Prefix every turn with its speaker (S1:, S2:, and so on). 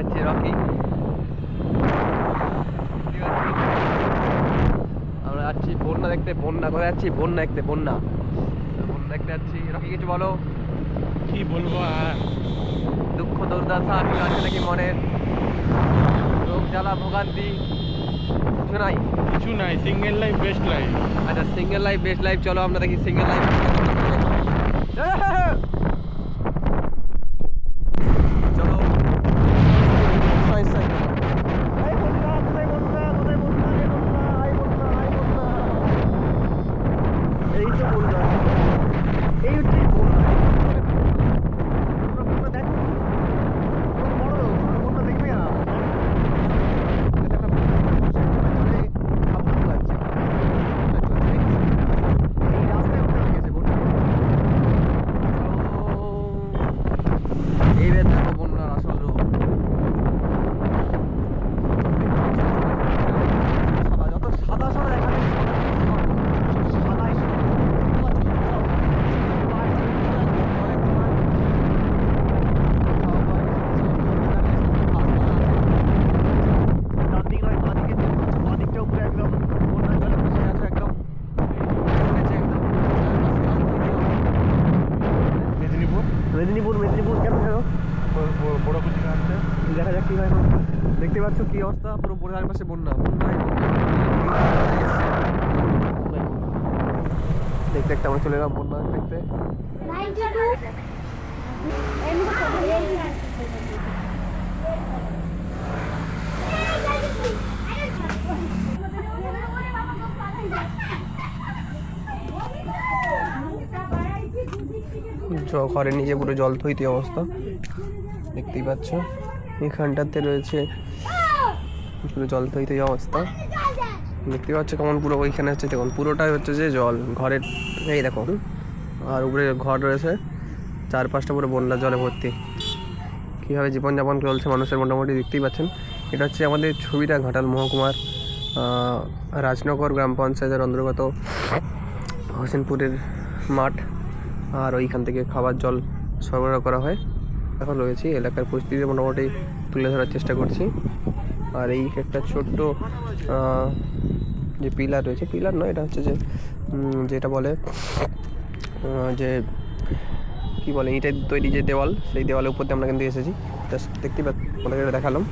S1: হচ্ছে রকি। আমরা যাচ্ছি বন্যা দেখতে বন্যা করে যাচ্ছি? বন্যা দেখতে বন্যা। বন্যা দেখতে যাচ্ছি। রকি কিছু বলো?
S2: কি বলব আর?
S1: দুঃখ দুর্দশা কি আছে নাকি মনের রোগ জ্বালা ভোগান্তি কিছু নাই?
S2: কিছু নাই সিঙ্গেল লাইফ বেস্ট লাইফ
S1: আচ্ছা সিঙ্গেল লাইফ বেস্ট লাইফ চলো আমরা দেখি সিঙ্গেল লাইফ চলো সাইড সাইড এই তো বন্যা এই হচ্ছে বন্যা বন্যা দেখো বড় বন্যা দেখবে না এইবার দেখো বন্যার আসল রূপ সাদা যত সাদা সাদা দেখা যাচ্ছে সাদাই ডান দিক নয় বাঁ দিকে বাঁ দিকটা উপরে একদম বন্যার জলে ভেসে আছে একদম উঠেছে একদম
S2: মেদিনীপুর
S1: মেদিনীপুর কেন কেন
S2: বড়
S1: দেখা যাক কি হয় এখন। দেখতে পাচ্ছ কি অবস্থা? পুরো পুরো চারপাশে বন্যা। বন্যায় বন্যা। দেখতে দেখতে আমরা চলে এলাম বন্যা দেখতে। ঘরের নিচে পুরো জল থইতে অবস্থা। দেখতেই পাচ্ছ। এখানটাতে রয়েছে পুরো জল থইতে অবস্থা। দেখতে পাচ্ছ কেমন পুরো ওইখানে হচ্ছে, দেখুন, পুরোটাই হচ্ছে যে জল। ঘরের, এই দেখো, আর উপরে ঘর রয়েছে। চারপাশটা পুরো বন্যার জলে ভর্তি। কীভাবে জীবনযাপন চলছে মানুষের মোটামুটি দেখতেই পাচ্ছেন। এটা হচ্ছে আমাদের ছবিটা, ঘাটাল মহকুমার রাজনগর গ্রাম পঞ্চায়েতের অন্তর্গত হোসেনপুরের মাঠ। আর ওইখান থেকে খাবার জল সরবরাহ করা হয়। এখন রয়েছি এলাকার পরিস্থিতি মোটামুটি তুলে ধরার চেষ্টা করছি। আর এই একটা ছোট্ট যে পিলার রয়েছে, পিলার নয়, এটা হচ্ছে যে যেটা বলে যে, কি বলে, ইটের তৈরি যে দেওয়াল, সেই দেওয়ালের উপর দিয়ে আমরা কিন্তু এসেছি। জাস্ট দেখতেই পাচ্ছি দেখালাম।